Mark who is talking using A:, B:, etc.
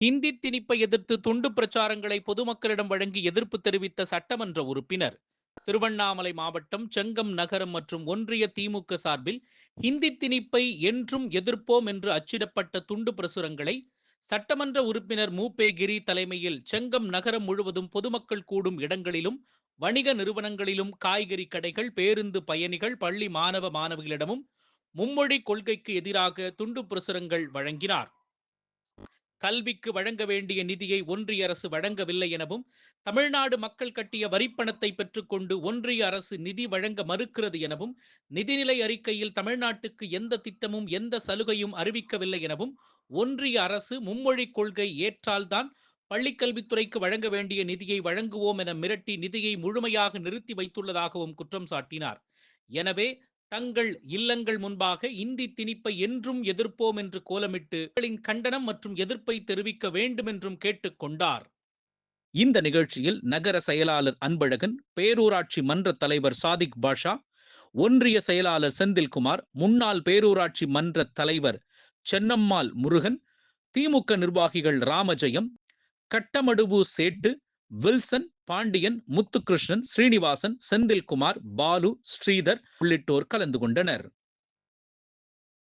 A: ஹிந்தி திணிப்பை எதிர்த்து துண்டு பிரச்சாரங்களை பொதுமக்களிடம் வழங்கி எதிர்ப்பு தெரிவித்த சட்டமன்ற உறுப்பினர் திருவண்ணாமலை மாவட்டம் செங்கம் நகரம் மற்றும் ஒன்றிய திமுக சார்பில் ஹிந்தி திணிப்பை என்றும் எதிர்ப்போம் என்று அச்சிடப்பட்ட துண்டு பிரசுரங்களை சட்டமன்ற உறுப்பினர் மூபே கிரி தலைமையில் செங்கம் நகரம் முழுவதும் பொதுமக்கள் கூடும் இடங்களிலும் வணிக நிறுவனங்களிலும் காய்கறி கடைகள் பேருந்து பயணிகள் பள்ளி மாணவ மாணவிகளிடமும் மும்மொழி கொள்கைக்கு எதிராக துண்டு பிரசுரங்கள் வழங்கினார். கல்விக்கு வழங்க வேண்டிய நிதியை ஒன்றிய அரசு வழங்கவில்லை எனவும் தமிழ்நாடு மக்கள் கட்டிய வரிப்பணத்தை பெற்றுக்கொண்டு ஒன்றிய அரசு நிதி வழங்க மறுக்கிறது எனவும் நிதிநிலை அறிக்கையில் தமிழ்நாட்டுக்கு எந்த திட்டமும் எந்த சலுகையும் அறிவிக்கவில்லை எனவும் ஒன்றிய அரசு மும்மொழி கொள்கை ஏற்றால்தான் பள்ளிக்கல்வித்துறைக்கு வழங்க வேண்டிய நிதியை வழங்குவோம் என மிரட்டி நிதியை முழுமையாக நிறுத்தி வைத்துள்ளதாகவும் குற்றம் சாட்டினார். எனவே தங்கள் இல்லங்கள் முன்பாக இந்தி திணிப்பை என்றும் எதிர்ப்போம் என்று கோலமிட்டு கண்டனம் மற்றும் எதிர்ப்பை தெரிவிக்க வேண்டும் என்றும் கேட்டுக்கொண்டார் இந்த நிகழ்ச்சியில் நகர செயலாளர் அன்பழகன் பேரூராட்சி மன்ற தலைவர் சாதிக் பாஷா ஒன்றிய செயலாளர் செந்தில்குமார் முன்னாள் பேரூராட்சி மன்ற தலைவர் சென்னம்மாள் முருகன் திமுக நிர்வாகிகள் ராமஜெயம் கட்டமடுவு சேட்டு வில்சன் பாண்டியன் முத்துகிருஷ்ணன் ஸ்ரீனிவாசன் செந்தில்குமார் பாலு ஸ்ரீதர் உள்ளிட்டோர் கலந்து கொண்டனர்.